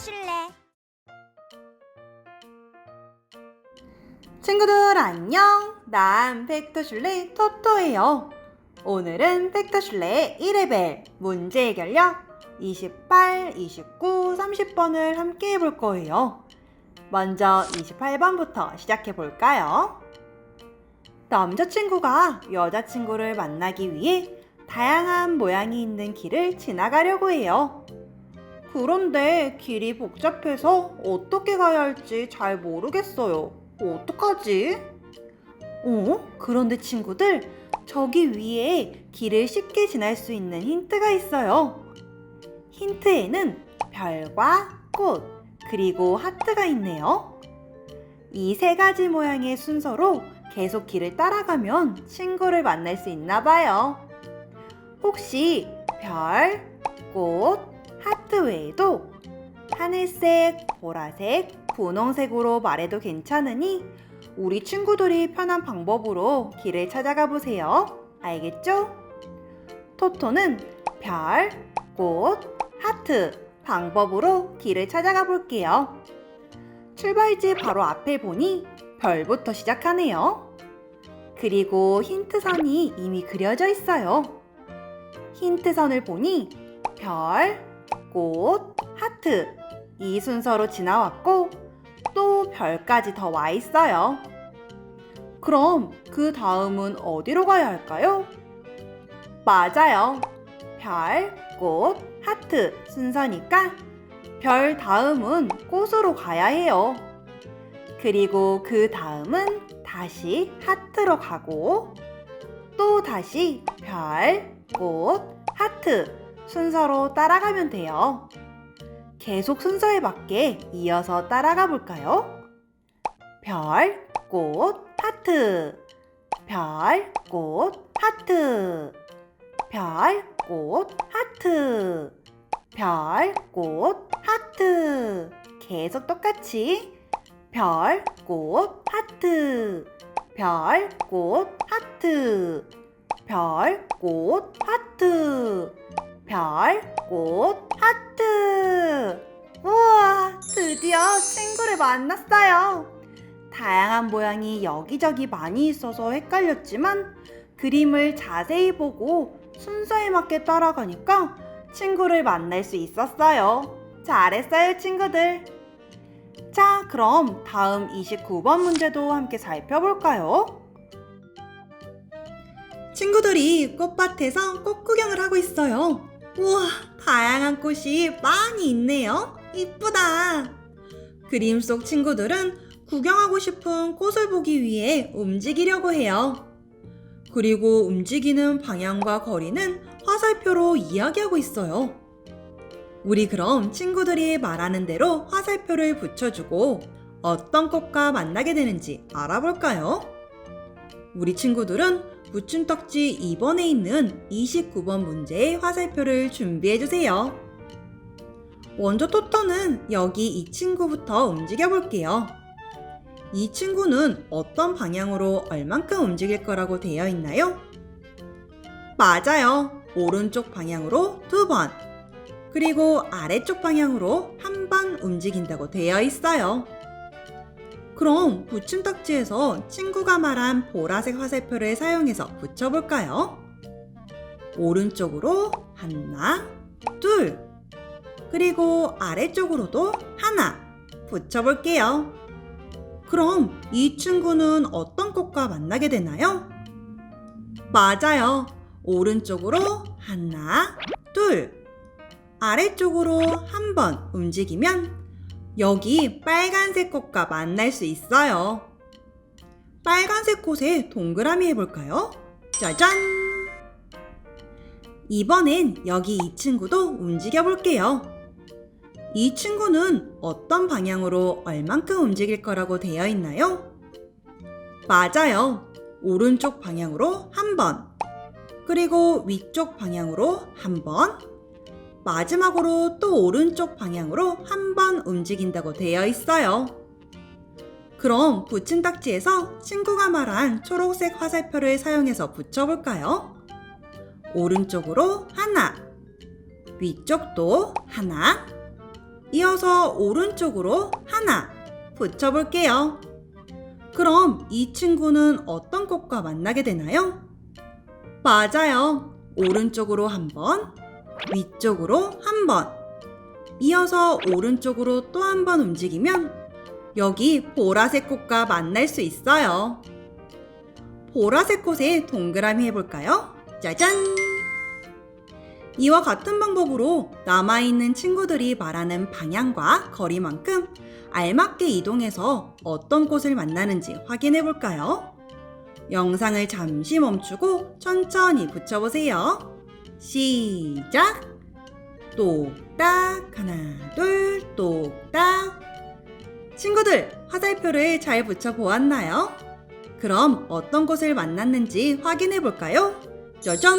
팩토실래. 친구들 안녕! 난 팩토슐레 토토예요. 오늘은 팩토슐레의 1레벨 문제 해결력 28, 29, 30번을 함께 해볼 거예요. 먼저 28번부터 시작해 볼까요? 남자친구가 여자친구를 만나기 위해 다양한 모양이 있는 길을 지나가려고 해요. 그런데 길이 복잡해서 어떻게 가야 할지 잘 모르겠어요. 어떡하지? 어? 그런데 친구들, 저기 위에 길을 쉽게 지날 수 있는 힌트가 있어요. 힌트에는 별과 꽃, 그리고 하트가 있네요. 이 세 가지 모양의 순서로 계속 길을 따라가면 친구를 만날 수 있나 봐요. 혹시 별, 꽃, 하트 외에도 하늘색, 보라색, 분홍색으로 말해도 괜찮으니 우리 친구들이 편한 방법으로 길을 찾아가 보세요. 알겠죠? 토토는 별, 꽃, 하트 방법으로 길을 찾아가 볼게요. 출발지 바로 앞에 보니 별부터 시작하네요. 그리고 힌트선이 이미 그려져 있어요. 힌트선을 보니 별, 꽃, 하트 이 순서로 지나왔고 또 별까지 더 와 있어요. 그럼 그 다음은 어디로 가야 할까요? 맞아요. 별, 꽃, 하트 순서니까 별 다음은 꽃으로 가야 해요. 그리고 그 다음은 다시 하트로 가고 또 다시 별, 꽃, 하트 순서로 따라가면 돼요. 계속 순서에 맞게 이어서 따라가 볼까요? 별, 꽃, 하트. 별, 꽃, 하트. 별, 꽃, 하트. 별, 꽃, 하트. 계속 똑같이. 별, 꽃, 하트. 별, 꽃, 하트. 별, 꽃, 하트. 별, 꽃, 하트. 우와, 드디어 친구를 만났어요. 다양한 모양이 여기저기 많이 있어서 헷갈렸지만 그림을 자세히 보고 순서에 맞게 따라가니까 친구를 만날 수 있었어요. 잘했어요, 친구들. 자, 그럼 다음 29번 문제도 함께 살펴볼까요? 친구들이 꽃밭에서 꽃 구경을 하고 있어요. 우와, 다양한 꽃이 많이 있네요. 이쁘다. 그림 속 친구들은 구경하고 싶은 꽃을 보기 위해 움직이려고 해요. 그리고 움직이는 방향과 거리는 화살표로 이야기하고 있어요. 우리 그럼 친구들이 말하는 대로 화살표를 붙여주고 어떤 꽃과 만나게 되는지 알아볼까요? 우리 친구들은 붙인 떡지 2번에 있는 29번 문제의 화살표를 준비해주세요. 먼저 토토는 여기 이 친구부터 움직여 볼게요. 이 친구는 어떤 방향으로 얼만큼 움직일 거라고 되어 있나요? 맞아요. 오른쪽 방향으로 두 번, 그리고 아래쪽 방향으로 한 번 움직인다고 되어 있어요. 그럼 붙임딱지에서 친구가 말한 보라색 화살표를 사용해서 붙여볼까요? 오른쪽으로 하나, 둘. 그리고 아래쪽으로도 하나 붙여볼게요. 그럼 이 친구는 어떤 꽃과 만나게 되나요? 맞아요. 오른쪽으로 하나, 둘. 아래쪽으로 한 번 움직이면 여기 빨간색 꽃과 만날 수 있어요. 빨간색 꽃에 동그라미 해볼까요? 짜잔! 이번엔 여기 이 친구도 움직여 볼게요. 이 친구는 어떤 방향으로 얼만큼 움직일 거라고 되어 있나요? 맞아요. 오른쪽 방향으로 한 번, 그리고 위쪽 방향으로 한 번, 마지막으로 또 오른쪽 방향으로 한 번 움직인다고 되어 있어요. 그럼 붙인 딱지에서 친구가 말한 초록색 화살표를 사용해서 붙여볼까요? 오른쪽으로 하나, 위쪽도 하나, 이어서 오른쪽으로 하나 붙여볼게요. 그럼 이 친구는 어떤 꽃과 만나게 되나요? 맞아요. 오른쪽으로 한 번, 위쪽으로 한 번. 이어서 오른쪽으로 또 한 번 움직이면 여기 보라색 꽃과 만날 수 있어요. 보라색 꽃에 동그라미 해볼까요? 짜잔! 이와 같은 방법으로 남아있는 친구들이 말하는 방향과 거리만큼 알맞게 이동해서 어떤 꽃을 만나는지 확인해 볼까요? 영상을 잠시 멈추고 천천히 붙여보세요. 시작! 똑딱, 하나, 둘, 똑딱. 친구들, 화살표를 잘 붙여 보았나요? 그럼 어떤 꽃을 만났는지 확인해 볼까요? 짜잔!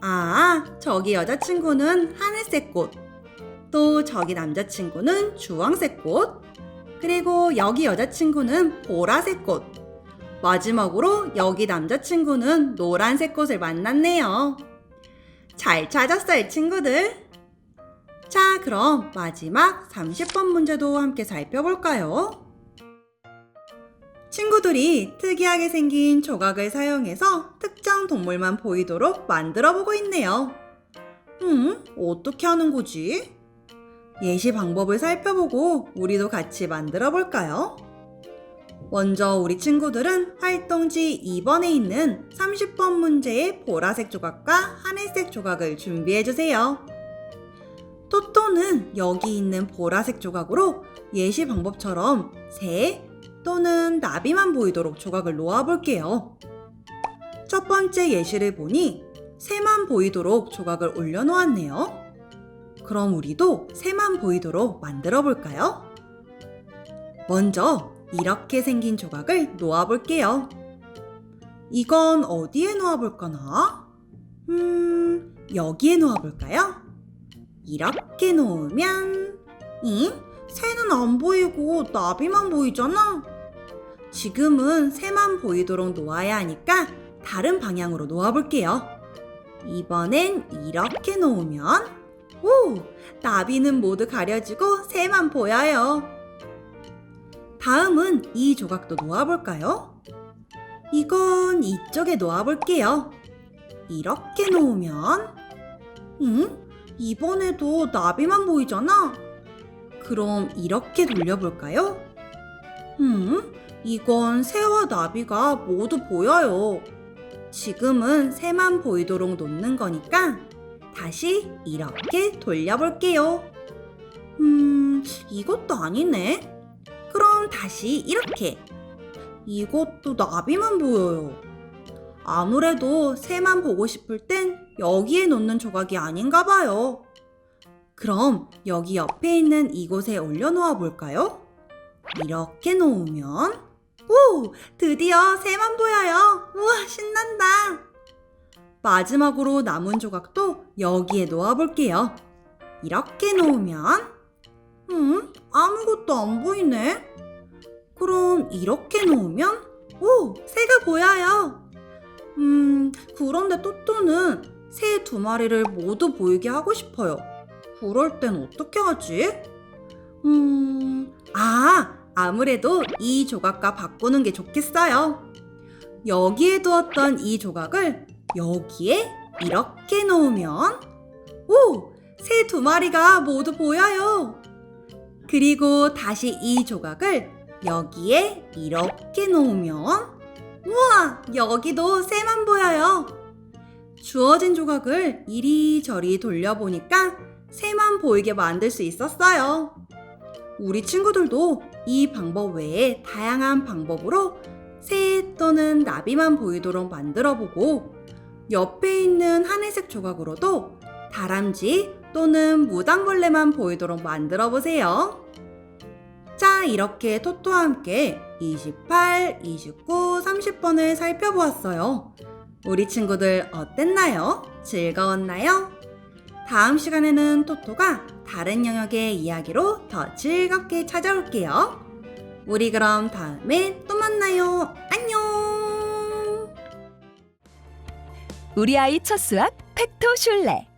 아, 저기 여자친구는 하늘색 꽃. 또 저기 남자친구는 주황색 꽃. 그리고 여기 여자친구는 보라색 꽃. 마지막으로 여기 남자친구는 노란색 꽃을 만났네요. 잘 찾았어요, 친구들. 자, 그럼 마지막 30번 문제도 함께 살펴볼까요? 친구들이 특이하게 생긴 조각을 사용해서 특정 동물만 보이도록 만들어 보고 있네요. 음, 어떻게 하는 거지? 예시 방법을 살펴보고 우리도 같이 만들어 볼까요? 먼저 우리 친구들은 활동지 2번에 있는 30번 문제의 보라색 조각과 하늘색 조각을 준비해 주세요. 토토는 여기 있는 보라색 조각으로 예시 방법처럼 새 또는 나비만 보이도록 조각을 놓아 볼게요. 첫 번째 예시를 보니 새만 보이도록 조각을 올려 놓았네요. 그럼 우리도 새만 보이도록 만들어 볼까요? 먼저 이렇게 생긴 조각을 놓아 볼게요. 이건 어디에 놓아 볼까나? 음, 여기에 놓아 볼까요? 이렇게 놓으면, 잉? 새는 안 보이고 나비만 보이잖아? 지금은 새만 보이도록 놓아야 하니까 다른 방향으로 놓아 볼게요. 이번엔 이렇게 놓으면, 오! 나비는 모두 가려지고 새만 보여요. 다음은 이 조각도 놓아볼까요? 이건 이쪽에 놓아볼게요. 이렇게 놓으면, 응? 이번에도 나비만 보이잖아? 그럼 이렇게 돌려볼까요? 음, 이건 새와 나비가 모두 보여요. 지금은 새만 보이도록 놓는 거니까 다시 이렇게 돌려볼게요. 음, 이것도 아니네. 그럼 다시 이렇게. 이것도 나비만 보여요. 아무래도 새만 보고 싶을 땐 여기에 놓는 조각이 아닌가 봐요. 그럼 여기 옆에 있는 이곳에 올려놓아 볼까요? 이렇게 놓으면, 오! 드디어 새만 보여요! 우와, 신난다! 마지막으로 남은 조각도 여기에 놓아 볼게요. 이렇게 놓으면, 음, 아무것도 안 보이네. 그럼 이렇게 놓으면, 오, 새가 보여요. 음, 그런데 또또는 새 두 마리를 모두 보이게 하고 싶어요. 그럴 땐 어떻게 하지? 음, 아, 아무래도 이 조각과 바꾸는 게 좋겠어요. 여기에 두었던 이 조각을 여기에 이렇게 놓으면, 오! 새 두 마리가 모두 보여요. 그리고 다시 이 조각을 여기에 이렇게 놓으면, 우와! 여기도 새만 보여요. 주어진 조각을 이리저리 돌려보니까 새만 보이게 만들 수 있었어요. 우리 친구들도 이 방법 외에 다양한 방법으로 새 또는 나비만 보이도록 만들어 보고 옆에 있는 하늘색 조각으로도 다람쥐 또는 무당벌레만 보이도록 만들어 보세요. 자, 이렇게 토토와 함께 28, 29, 30번을 살펴보았어요. 우리 친구들 어땠나요? 즐거웠나요? 다음 시간에는 토토가 다른 영역의 이야기로 더 즐겁게 찾아올게요. 우리 그럼 다음에 또 만나요. 안녕! 우리 아이 첫 수학 팩토 슐레